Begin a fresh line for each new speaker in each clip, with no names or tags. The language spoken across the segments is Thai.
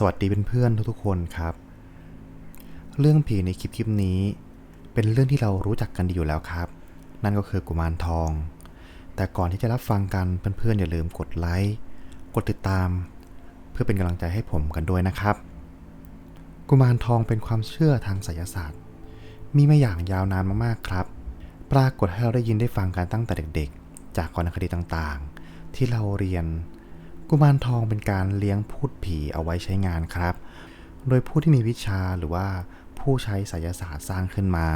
สวัสดีเพื่อนๆทุกๆคนครับ เรื่องผีในคลิปคลิปนี้ เป็นเรื่องที่เรารู้จักกันดีอยู่แล้วครับ นั่นก็คือกุมารทอง แต่ก่อนที่จะรับฟังกันเพื่อนๆอย่าลืมกดไลค์กดติดตาม เพื่อเป็นกำลังใจให้ผมกันด้วยนะครับ กุมารทองเป็นความเชื่อทางไสยศาสตร์ มีมาอย่างยาวนานมากๆครับ ปรากฏให้เราได้ยินได้ฟังกันตั้งแต่เด็กๆ จากวรรณคดีต่างๆ ที่เราเรียน กุมารทองเป็นการเลี้ยงพูดผีเอาไว้ใช้งานครับ โดยผู้ที่มีวิชาหรือว่าผู้ใช้ไสยศาสตร์สร้างขึ้นมา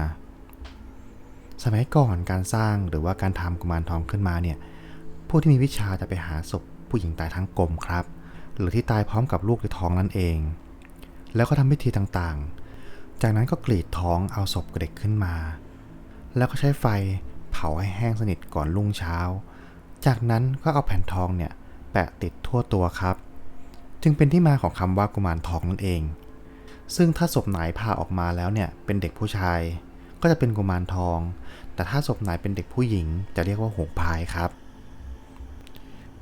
สมัยก่อนการสร้างหรือว่าการทำกุมารทองขึ้นมาเนี่ย ผู้ที่มีวิชาจะไปหาศพผู้หญิงตายทั้งกลมครับ หรือที่ตายพร้อมกับลูกในท้องนั่นเอง แล้วก็ทำพิธีต่างๆ จากนั้นก็กรีดท้องเอาศพเด็กขึ้นมา แล้วก็ใช้ไฟเผาให้แห้งสนิทก่อนรุ่งเช้า จากนั้นก็เอาแผ่นทองเนี่ย แปะติดทั่วตัวครับ จึงเป็นที่มาของคำว่ากุมารทองนั่นเอง ซึ่งถ้าศพไหนผ่าออกมาแล้วเนี่ยเป็นเด็กผู้ชาย ก็จะเป็นกุมารทอง แต่ถ้าศพไหนเป็นเด็กผู้หญิง จะเรียกว่าหงพายครับ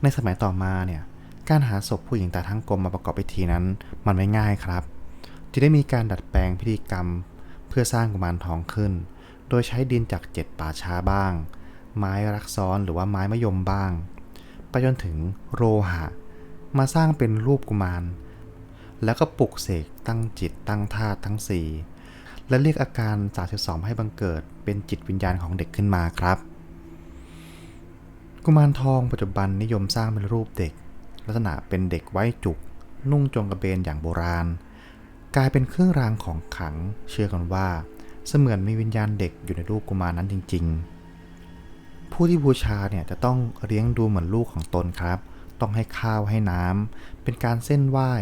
ในสมัยต่อมาเนี่ยการหาศพผู้หญิงตาทั้งกลมมาประกอบพิธีนั้น มันไม่ง่ายครับจึงได้มีการดัดแปลงพิธีกรรม เพื่อสร้างกุมารทองขึ้น โดยใช้ดินจากเจ็ดป่าช้าบ้าง ไม้รักซ้อนหรือว่าไม้มะยมบ้าง ไปจนถึงโรหะ มาสร้างเป็นรูปกุมาร แล้วก็ปลุกเสกตั้งจิตตั้งธาตุทั้ง4และเรียกอาการ 32 ให้บังเกิดเป็นจิตวิญญาณของเด็กขึ้นมาครับ กุมารทองปัจจุบันนิยมสร้างเป็นรูปเด็ก ลักษณะเป็นเด็กไว้จุก นุ่งจงกระเบนอย่างโบราณ กลายเป็นเครื่องรางของขลัง เชื่อกันว่า เสมือนมีวิญญาณเด็กอยู่ในรูปกุมารนั้นจริง ๆ ผู้ที่บูชาเนี่ยจะต้องเลี้ยงดูเหมือนลูกของตนครับ ต้องให้ข้าวให้น้ำเป็นการเส้นไหว้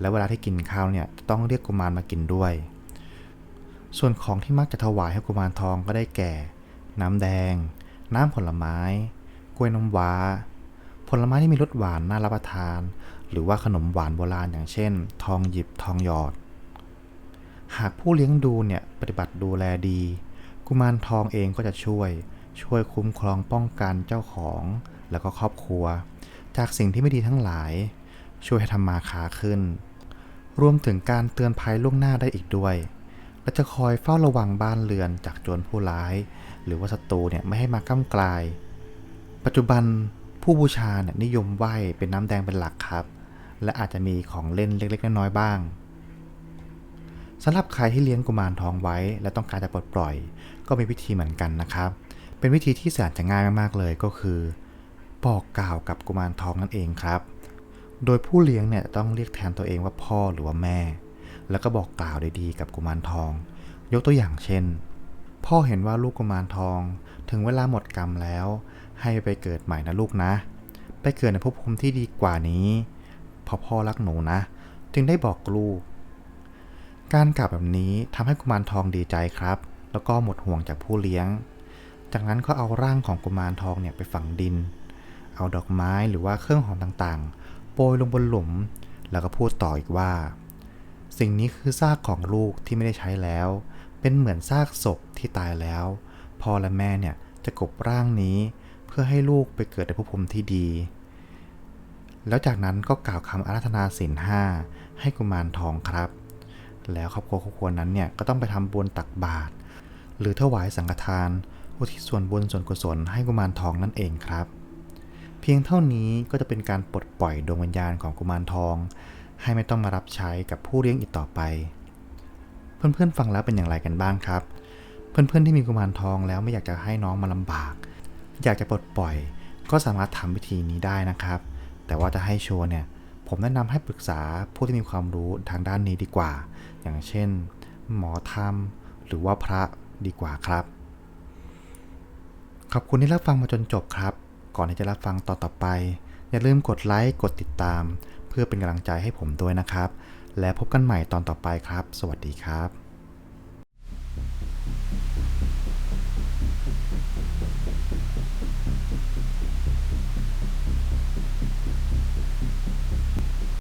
และเวลาที่กินข้าวเนี่ยจะต้องเรียกกุมารมากินด้วย ส่วนของที่มักจะถวายให้กุมารทองก็ได้แก่ น้ำแดง น้ำผลไม้ กล้วยน้ำว้า ผลไม้ที่มีรสหวานน่ารับประทาน หรือว่าขนมหวานโบราณอย่างเช่น ทองหยิบทองหยอด หากผู้เลี้ยงดูเนี่ยปฏิบัติดูแลดี กุมารทองเองก็จะช่วย ช่วยคุ้มครองป้องกันเจ้าของ แล้วก็ครอบครัว จากสิ่งที่ไม่ดีทั้งหลาย ช่วยให้ทำมาค้าขึ้น รวมถึงการเตือนภัยล่วงหน้าได้อีกด้วย และจะคอยเฝ้าระวังบ้านเรือนจากโจรผู้ร้าย หรือว่าศัตรูเนี่ยไม่ให้มาก้ากลาย ปัจจุบันผู้บูชาเนี่ยนิยมไหว้เป็นน้ำแดงเป็นหลักครับ และอาจจะมีของเล่นเล็ก ๆ น้อยๆบ้างสำหรับใครที่เลี้ยงกุมารทองไว้ และต้องการจะปลดปล่อย ก็มีวิธีเหมือนกันนะครับ เป็นวิธีที่แสนจะง่ายมากๆเลยก็คือบอกกล่าวกับกุมารทองนั่นเองครับ โดยผู้เลี้ยงเนี่ยต้องเรียกแทนตัวเองว่าพ่อหรือว่าแม่ แล้วก็บอกกล่าวดีๆกับกุมารทอง ยกตัวอย่างเช่น พ่อเห็นว่าลูกกุมารทอง ถึงเวลาหมดกรรมแล้ว ให้ไปเกิดใหม่นะลูกนะ ไปเกิดในภพภูมิที่ดีกว่านี้เพราะพ่อรักหนูนะ จึงได้บอกลูก การกล่าวแบบนี้ทำให้กุมารทองดีใจครับ แล้วก็หมดห่วงจากผู้เลี้ยง จากนั้นก็เอาร่างของกุมารทองเนี่ยไปฝังดิน เอาดอกไม้หรือว่าเครื่องหอมต่างๆ โปรยลงบนหลุม แล้วก็พูดต่ออีกว่า สิ่งนี้คือซากของลูกที่ไม่ได้ใช้แล้ว เป็นเหมือนซากศพที่ตายแล้ว พ่อและแม่เนี่ยจะกบร่างนี้ เพื่อให้ลูกไปเกิดในภพภูมิที่ดี แล้วจากนั้นก็กล่าวคำอาราธนาศีลห้าให้กุมารทองครับ แล้วครอบครัวครอบครัวนั้นเนี่ยก็ต้องไปทำบุญตักบาตรหรือถวายสังฆทาน อุทิศส่วนบุญส่วนกุศลให้กุมารทองนั่นเองครับ เพียงเท่านี้ก็จะเป็นการปลดปล่อยดวงวิญญาณของกุมารทอง ให้ไม่ต้องมารับใช้กับผู้เลี้ยงอีกต่อไป เพื่อนๆฟังแล้วเป็นอย่างไรกันบ้างครับ เพื่อนๆที่มีกุมารทองแล้วไม่อยากจะให้น้องมาลำบาก อยากจะปลดปล่อยก็สามารถทำวิธีนี้ได้นะครับ แต่ว่าจะให้โชว์เนี่ยผมแนะนำให้ปรึกษาผู้ที่มีความรู้ทางด้านนี้ดีกว่า อย่างเช่น หมอธรรม หรือว่าพระดีกว่าครับ ขอบคุณที่รับฟังมาจนจบครับ ก่อนที่จะรับฟังต่อต่อไป อย่าลืมกดไลค์ กดติดตาม เพื่อเป็นกำลังใจให้ผมด้วยนะครับ และพบกันใหม่ตอนต่อไปครับ สวัสดีครับ